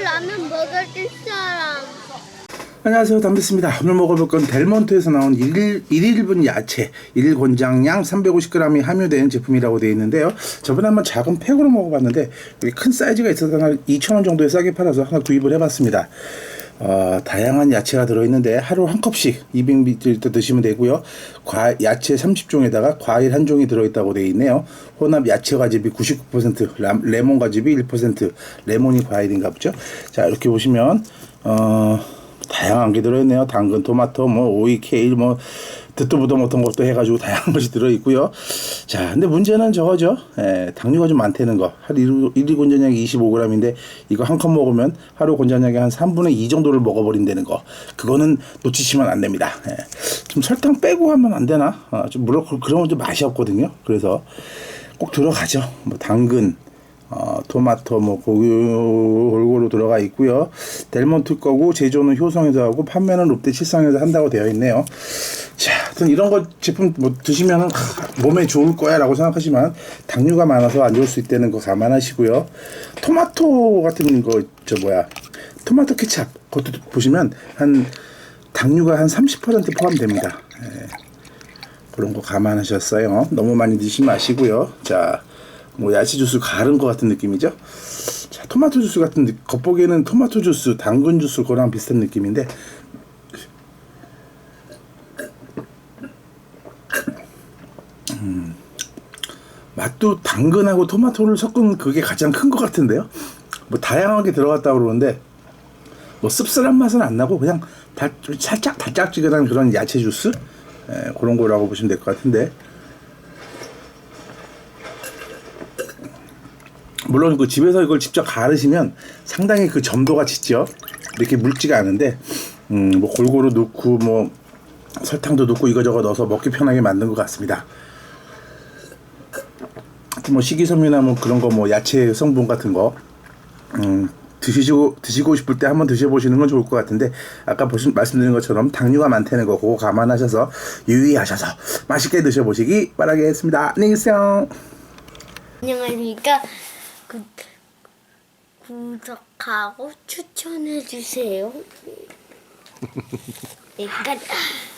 라면 먹을 사람. 안녕하세요. 담비스입니다. 오늘 먹어볼 건 델몬트에서 나온 1일, 1일분 야채 1일 권장량 350g이 함유된 제품이라고 되어 있는데요. 저번에 한번 작은 팩으로 먹어봤는데 큰 사이즈가 있어서 한 2,000원 정도에 싸게 팔아서 하나 구입을 해봤습니다 어, 다양한 야채가 들어있는데 하루 한 컵씩 200ml 드시면 되고요. 과, 야채 30종에다가 과일 한 종이 들어있다고 되어 있네요. 혼합 야채 과즙이 99% 라- 레몬 과즙이 1% 레몬이 과일인가 보죠? 자 이렇게 보시면 어 다양한 게 들어있네요. 당근, 토마토, 뭐 오이, 케일, 뭐 듣도 보도 못한 것도 해가지고 다양한 것이 들어있고요. 자, 근데 문제는 저거죠. 예, 당류가 좀 많다는 거. 하루 1일 권장량이 25g인데 이거 한 컵 먹으면 하루 권장량의 한 3분의 2 정도를 먹어버린다는 거. 그거는 놓치시면 안 됩니다. 예. 좀 설탕 빼고 하면 안 되나? 어, 좀 물론 그- 그러면 좀 맛이 없거든요. 그래서 꼭 들어가죠. 뭐 당근, 어, 토마토 뭐 고기 골고루 들어가 있고요. 델몬트 거고 제조는 효성에서 하고 판매는 롯데 칠성에서 한다고 되어 있네요. 자, 하여튼 이런 거 제품 뭐 드시면은 하, 몸에 좋을 거야라고 생각하지만 당류가 많아서 안 좋을 수 있다는 거 감안하시고요. 토마토 같은 거 저 뭐야 토마토 케찹 그것도 보시면 한 당류가 한 30% 포함됩니다. 예. 그런 거 감안하셨어요. 너무 많이 드시지 마시고요. 자, 뭐 야채 주스 가른 것 같은 느낌이죠. 자, 토마토 주스 같은 느- 겉보기에는 토마토 주스, 당근 주스 그거랑 비슷한 느낌인데 음, 맛도 당근하고 토마토를 섞은 그게 가장 큰 것 같은데요. 뭐 다양하게 들어갔다 그러는데 뭐 씁쓸한 맛은 안 나고 그냥 달, 좀 살짝 달짝지근한 그런 야채 주스 에, 그런 거라고 보시면 될 것 같은데 물론 그 집에서 이걸 직접 가르시면 상당히 그 점도가 짙죠 이렇게 묽지가 않은데 음, 뭐 골고루 넣고 뭐 설탕도 넣고 이거저거 넣어서 먹기 편하게 만든 것 같습니다. 뭐 식이섬유나 뭐 그런 거 뭐 야채 성분 같은 거 음, 드시고 드시고 싶을 때 한번 드셔보시는 건 좋을 것 같은데 아까 보신 말씀드린 것처럼 당류가 많다는 거 그거 감안하셔서 유의하셔서 맛있게 드셔보시기 바라겠습니다. 안녕히 계세요. 안녕하십니까. 구, 구독하고 추천해 주세요. 여기까지.